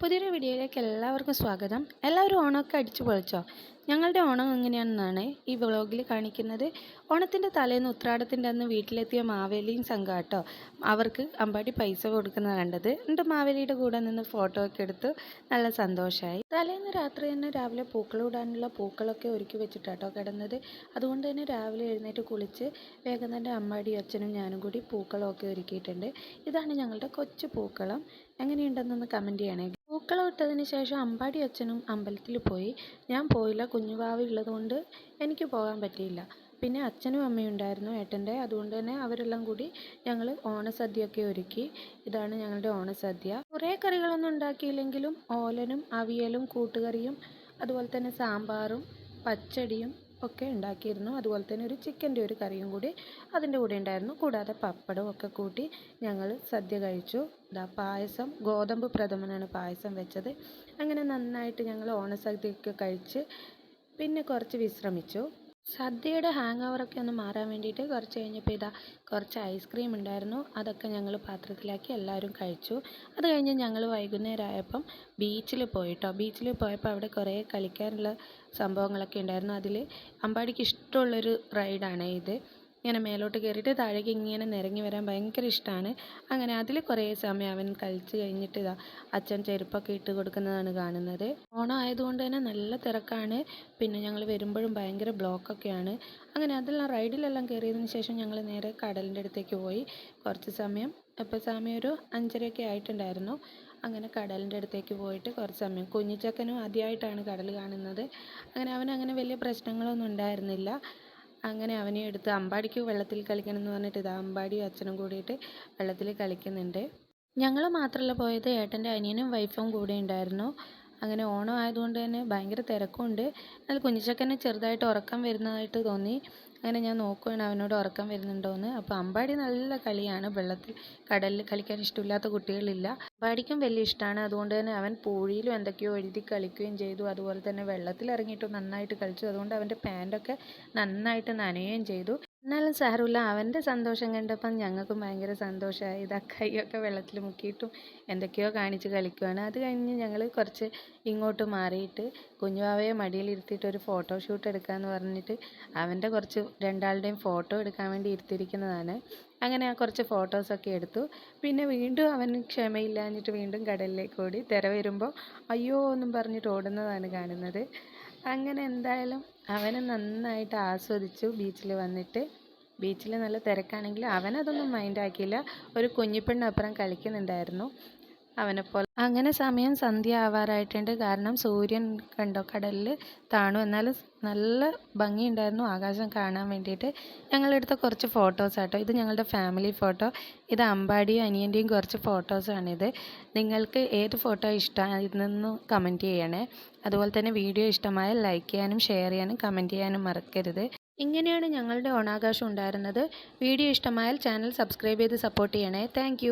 പുതിയൊരു വീഡിയോയിലേക്ക് എല്ലാവർക്കും സ്വാഗതം. എല്ലാവരും ഓണമൊക്കെ അടിച്ചു പൊളിച്ചോ? ഞങ്ങളുടെ ഓണം എങ്ങനെയാണെന്നാണ് ഈ വ്ളോഗിൽ കാണിക്കുന്നത്. ഓണത്തിന്റെ തലേന്ന് ഉത്രാടത്തിന്റെ അന്ന് വീട്ടിലെത്തിയ മാവേലിയും സംഘാട്ടോ അവർക്ക് അമ്പാടി പൈസ കൊടുക്കുന്നത് കണ്ടത്. എന്നിട്ട് മാവേലിയുടെ കൂടെ നിന്ന് ഫോട്ടോ ഒക്കെ എടുത്ത്. നല്ല സന്തോഷമായി തലേന്ന് രാത്രി തന്നെ രാവിലെ പൂക്കളിടാനുള്ള പൂക്കളൊക്കെ ഒരുക്കി വെച്ചിട്ടാട്ടോ കിടന്നത്. അതുകൊണ്ട് തന്നെ രാവിലെ എഴുന്നേറ്റ് കുളിച്ച് വേഗം തന്നെ അമ്മാടിയും അച്ഛനും ഞാനും കൂടി പൂക്കളമൊക്കെ ഒരുക്കിയിട്ടുണ്ട്. ഇതാണ് ഞങ്ങളുടെ കൊച്ചു പൂക്കളം. എങ്ങനെയുണ്ടെന്നൊന്ന് കമന്റ് ചെയ്യണേ. പൂക്കളം ഇട്ടതിന് ശേഷം അമ്പാടി അച്ഛനും അമ്പലത്തിൽ പോയി. ഞാൻ പോയില്ല. കുഞ്ഞുവാവ ഉള്ളതുകൊണ്ട് എനിക്ക് പോകാൻ പറ്റിയില്ല. പിന്നെ അച്ഛനും അമ്മയും ഉണ്ടായിരുന്നു ഏട്ടന്റെ. അതുകൊണ്ട് തന്നെ അവരെല്ലാം കൂടി ഞങ്ങൾ ഓണസദ്യയൊക്കെ ഒരുക്കി. ഇതാണ് ഞങ്ങളുടെ ഓണസദ്യ. കുറേ കറികളൊന്നും ഉണ്ടാക്കിയില്ലെങ്കിലും ഓലനും അവിയലും കൂട്ടുകറിയും അതുപോലെ തന്നെ സാമ്പാറും പച്ചടിയും ഒക്കെ ഉണ്ടാക്കിയിരുന്നു. അതുപോലെ തന്നെ ഒരു ചിക്കന്റെ ഒരു കറിയും കൂടി അതിന്റെ കൂടെ ഉണ്ടായിരുന്നു. കൂടാതെ പപ്പടവും ഒക്കെ കൂട്ടി ഞങ്ങൾ സദ്യ കഴിച്ചു. ഇതാ പായസം ഗോതമ്പ് പ്രഥമനാണ് പായസം വെച്ചത്. അങ്ങനെ നന്നായിട്ട് ഞങ്ങൾ ഓണസദ്യയൊക്കെ കഴിച്ച് പിന്നെ കുറച്ച് വിശ്രമിച്ചു. സദ്യയുടെ ഹാങ് ഓവറൊക്കെ ഒന്ന് മാറാൻ വേണ്ടിയിട്ട് കുറച്ച് കഴിഞ്ഞപ്പോൾ ഇതാ കുറച്ച് ഐസ്ക്രീം ഉണ്ടായിരുന്നു. അതൊക്കെ ഞങ്ങൾ പാത്രത്തിലാക്കി എല്ലാവരും കഴിച്ചു. അത് കഴിഞ്ഞ് ഞങ്ങൾ വൈകുന്നേരം ആയപ്പം ബീച്ചിൽ പോയിട്ടോ. ബീച്ചിൽ പോയപ്പോൾ അവിടെ കുറേ കളിക്കാനുള്ള സംഭവങ്ങളൊക്കെ ഉണ്ടായിരുന്നു. അതിൽ അമ്പാടിക്ക് ഇഷ്ടമുള്ളൊരു റൈഡാണ് ഇത്. ഇങ്ങനെ മേലോട്ട് കയറിയിട്ട് താഴേക്ക് ഇങ്ങനെ നിരങ്ങി വരാൻ ഭയങ്കര ഇഷ്ടമാണ് അങ്ങനെ അതിൽ കുറേ സമയം അവൻ കളിച്ച് കഴിഞ്ഞിട്ട് ഇതാ അച്ഛൻ ചെരുപ്പൊക്കെ ഇട്ട് കൊടുക്കുന്നതാണ് കാണുന്നത്. ഓണം ആയതുകൊണ്ട് തന്നെ നല്ല തിരക്കാണ്. പിന്നെ ഞങ്ങൾ വരുമ്പോഴും ഭയങ്കര ബ്ലോക്കൊക്കെയാണ്. അങ്ങനെ അതെല്ലാം റൈഡിലെല്ലാം കയറിയതിന് ശേഷം ഞങ്ങൾ നേരെ കടലിന്റെ അടുത്തേക്ക് പോയി. കുറച്ച് സമയം ഇപ്പോൾ സമയം ഒരു അഞ്ചരയൊക്കെ ആയിട്ടുണ്ടായിരുന്നു. അങ്ങനെ കടലിന്റെ അടുത്തേക്ക് പോയിട്ട് കുറച്ച് സമയം. കുഞ്ഞിച്ചക്കനും ആദ്യമായിട്ടാണ് കടൽ കാണുന്നത്. അങ്ങനെ അവനങ്ങനെ വലിയ പ്രശ്നങ്ങളൊന്നും ഉണ്ടായിരുന്നില്ല. അങ്ങനെ അവനെ എടുത്ത് അമ്പാടിക്ക് വെള്ളത്തിൽ കളിക്കണം എന്ന് പറഞ്ഞിട്ട് ഇതാ അമ്പാടിയും അച്ഛനും കൂടിയിട്ട് വെള്ളത്തിൽ കളിക്കുന്നുണ്ട്. ഞങ്ങൾ മാത്രമല്ല പോയത് ഏട്ടന്റെ അനിയനും വൈഫും കൂടെ ഉണ്ടായിരുന്നു. അങ്ങനെ ഓണം ആയതുകൊണ്ട് തന്നെ ഭയങ്കര തിരക്കുണ്ട്. എന്നാൽ കുഞ്ഞിച്ചക്കന് ചെറുതായിട്ട് ഉറക്കം വരുന്നതായിട്ട് തോന്നി. അങ്ങനെ ഞാൻ നോക്കുകയാണ് അവനോട് ഉറക്കം വരുന്നുണ്ടോയെന്ന് അപ്പോൾ അമ്പാടി നല്ല കളിയാണ്. വെള്ളത്തിൽ കടലിൽ കളിക്കാൻ ഇഷ്ടമില്ലാത്ത കുട്ടികളില്ല. അമ്പാടിക്കും വലിയ ഇഷ്ടമാണ് അതുകൊണ്ട് തന്നെ അവൻ പൂഴിയിലും എന്തൊക്കെയോ എഴുതി കളിക്കുകയും ചെയ്തു. അതുപോലെ തന്നെ വെള്ളത്തിൽ ഇറങ്ങിയിട്ടും നന്നായിട്ട് കളിച്ചു. അതുകൊണ്ട് അവന്റെ പാന്റൊക്കെ നന്നായിട്ട് നനയുകയും ചെയ്തു. എന്നാലും സാരമില്ല. അവന്റെ സന്തോഷം കണ്ടപ്പം ഞങ്ങൾക്കും ഭയങ്കര സന്തോഷമായി. ഇതാ കൈയൊക്കെ വെള്ളത്തിൽ മുക്കിയിട്ടും എന്തൊക്കെയോ കാണിച്ച് കളിക്കുവാണ്. അത് കഴിഞ്ഞ് ഞങ്ങൾ കുറച്ച് ഇങ്ങോട്ട് മാറിയിട്ട് കുഞ്ഞുവാവയെ മടിയിലിരുത്തിയിട്ട് ഒരു ഫോട്ടോ ഷൂട്ട് എടുക്കാമെന്ന് പറഞ്ഞിട്ട് അവന്റെ കുറച്ച് രണ്ടാളുടെയും ഫോട്ടോ എടുക്കാൻ വേണ്ടി ഇരുത്തിയിരിക്കുന്നതാണ്. അങ്ങനെ ആ കുറച്ച് ഫോട്ടോസൊക്കെ എടുത്തു. പിന്നെ വീണ്ടും അവന് ക്ഷമയില്ലാഞ്ഞിട്ട് വീണ്ടും കടലിലേക്ക് ഓടി തിര വരുമ്പോൾ അയ്യോ എന്നും പറഞ്ഞിട്ട് ഓടുന്നതാണ് കാണുന്നത്. അങ്ങനെ എന്തായാലും അവനെ നന്നായിട്ട് ആസ്വദിച്ചു ബീച്ചിൽ വന്നിട്ട്. ബീച്ചിൽ നല്ല തിരക്കാണെങ്കിൽ അവനതൊന്നും മൈൻഡാക്കിയില്ല ഒരു കുഞ്ഞിപ്പെണ്ണപ്പുറം കളിക്കുന്നുണ്ടായിരുന്നു. അവനെപ്പോലെ. അങ്ങനെ സമയം സന്ധ്യ ആവാറായിട്ടുണ്ട് കാരണം സൂര്യൻ കണ്ടോ കടലിൽ താണു. എന്നാലും നല്ല ഭംഗിയുണ്ടായിരുന്നു ആകാശം കാണാൻ വേണ്ടിയിട്ട്. ഞങ്ങളെടുത്ത കുറച്ച് ഫോട്ടോസ് ആട്ടോ. ഇത് ഞങ്ങളുടെ ഫാമിലി ഫോട്ടോ. ഇത് അമ്പാടിയും അനിയന്റെയും കുറച്ച് ഫോട്ടോസാണിത് നിങ്ങൾക്ക് ഏത് ഫോട്ടോ ഇഷ്ടമായിരുന്നെന്ന് കമന്റ് ചെയ്യണേ. അതുപോലെ തന്നെ വീഡിയോ ഇഷ്ടമായ ലൈക്ക് ചെയ്യാനും ഷെയർ ചെയ്യാനും കമന്റ് ചെയ്യാനും മറക്കരുത്. ഇങ്ങനെയാണ് ഞങ്ങളുടെ ഓണാഘോഷം ഉണ്ടായിരുന്നത്. വീഡിയോ ഇഷ്ടമായാൽ ചാനൽ സബ്സ്ക്രൈബ് ചെയ്ത് സപ്പോർട്ട് ചെയ്യണേ. താങ്ക്